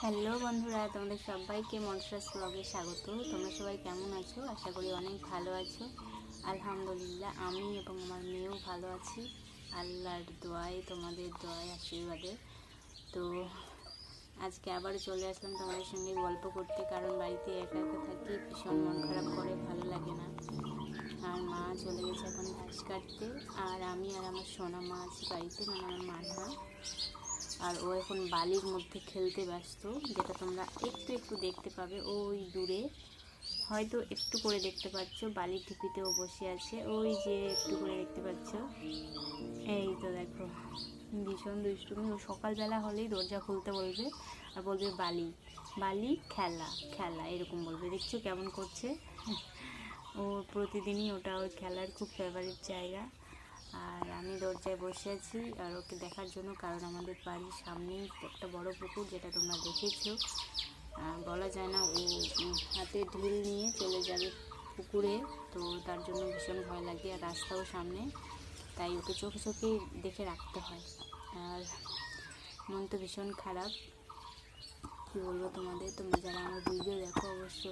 Hello বন্ধুরা, তোমাদের সবাইকে মনসাস ব্লগে স্বাগত। তোমরা সবাই কেমন আছো? আশা করি অনেক ভালো আছো। আলহামদুলিল্লাহ, আমি এবং আমার মেয়েও ভালো আছি। আল্লাহর দোয়ায়, তোমাদের দোয়ায়, আশীর্বাদে। তো আজকে আবার চলে আসলাম তোমাদের সঙ্গে গল্প করতে, কারণ বাড়িতে একা একা থাকি, ভীষণ মন খারাপ করে, ভালো লাগে না। আর মা চলে গেছে এখন ঘাস কাটতে, আর আমি আর আমার সোনা মা আছি বাড়িতে মানে আমার মানহা আর ও এখন বালির মধ্যে খেলতে ব্যস্ত, যেটা তোমরা একটু একটু দেখতে পাবে। ওই দূরে, হয়তো একটু করে দেখতে পাচ্ছ, বালির টিপিতে ও বসে আছে। ওই যে একটু করে দেখতে পাচ্ছ। এই তো দেখো, ভীষণ দুষ্টুমি। ও সকালবেলা হলেই দরজা খুলতে বলবে আর বলবে বালি বালি খেলা খেলা, এরকম বলবে। দেখছ কেমন করছে? ও প্রতিদিনই ওটা ওর খেলার খুব ফেভারিট জায়গা। আর আমি দরজায় বসে আছি আর ওকে দেখার জন্য, কারণ আমাদের বাড়ির সামনেই একটা বড় পুকুর যেটা তোমরা দেখেছ। বলা যায় না, ও হাতে ঢিল নিয়ে চলে যাবে পুকুরে, তো তার জন্য ভীষণ ভয় লাগে আর রাস্তাও সামনে, তাই ওকে চোখে চোখেই দেখে রাখতে হয়। আর মন তো ভীষণ খারাপ। কী বলব তোমাদের? তোমরা যারা আমার ভিডিও দেখো, অবশ্য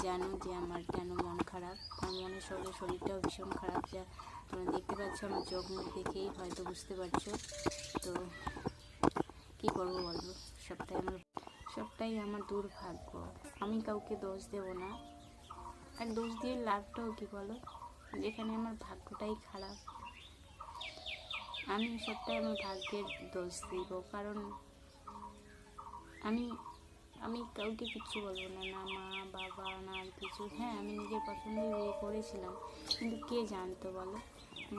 জানো যে আমার কেন মন খারাপ? আমার মনের সঙ্গে শরীরটাও ভীষণ খারাপ যা তোমরা দেখতে পাচ্ছ, আমার চোখ মুখ দেখেই হয়তো বুঝতে পারছ। তো কী করব বলব সবটাই আমার সবটাই আমার দুর্ভাগ্য। আমি কাউকে দোষ দেব না। আর দোষ দিয়ে লাভটাও কী বলো? যেখানে আমার ভাগ্যটাই খারাপ। আমি সবটাই আমার ভাগ্যের দোষ দিব। কারণ আমি আমি কাউকে কিচ্ছু বলব না না মা, বাবা, না আর কিছু। হ্যাঁ আমি নিজের পছন্দে বিয়ে করেছিলাম, কিন্তু কে জানতো বলো?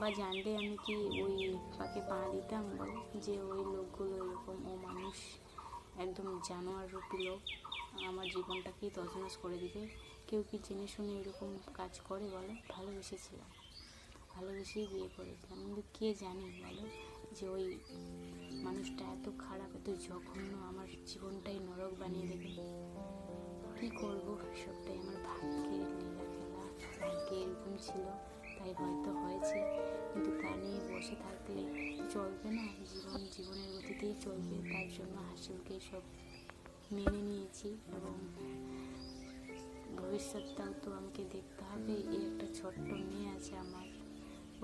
বা জানলে আমি কি ওই পাকে পা দিতাম বলো? যে ওই লোকগুলো এরকম ও মানুষ একদম জানোয়ার রূপী লোক, আমার জীবনটাকেই তছনছ করে দিবে। কেউ কি জেনে শুনে এরকম কাজ করে বলো? ভালোবেসেছিলাম, ভালোবেসেই বিয়ে করেছিলাম, কিন্তু কে জানে বলো? যে ওই মানুষটা এত খারাপ, এত জঘন্য, আমার জীবনটাই নরক বানিয়ে দেবে। কী করব? সবটাই আমার ভাগ্যের লীলা খেলা। ভাগ্যে এরকম ছিল, তাই হয়তো হয়েছে। কিন্তু তা নিয়ে বসে থাকলে চলবে না। জীবন জীবনের গতিতেই চলবে। তার জন্য হাসিলকে সব মেনে নিয়েছি এবং ভবিষ্যৎটাও তো আমাকে দেখতে হবে। এই একটা ছোট্ট মেয়ে আছে আমার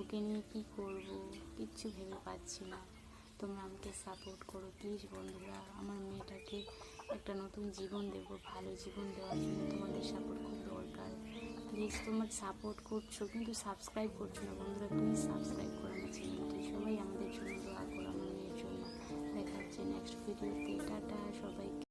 ওকে নিয়ে কী করব? কিচ্ছু ভেবে পাচ্ছি না। তোমরা আমাকে সাপোর্ট করো প্লিজ বন্ধুরা। আমার মেয়েটাকে একটা নতুন জীবন দেব, ভালো জীবন দেওয়ার জন্য তোমাদের সাপোর্ট খুব দরকার। প্লিজ তোমার সাপোর্ট করছ, কিন্তু সাবস্ক্রাইব করছ না। বন্ধুরা প্লিজ সাবস্ক্রাইব করো আমার চ্যানেলটি সবাই আমাদের জন্য দোয়া করো, আমার মেয়ের জন্য। দেখা হচ্ছে নেক্সট ভিডিওতে টাটা, সবাইকে।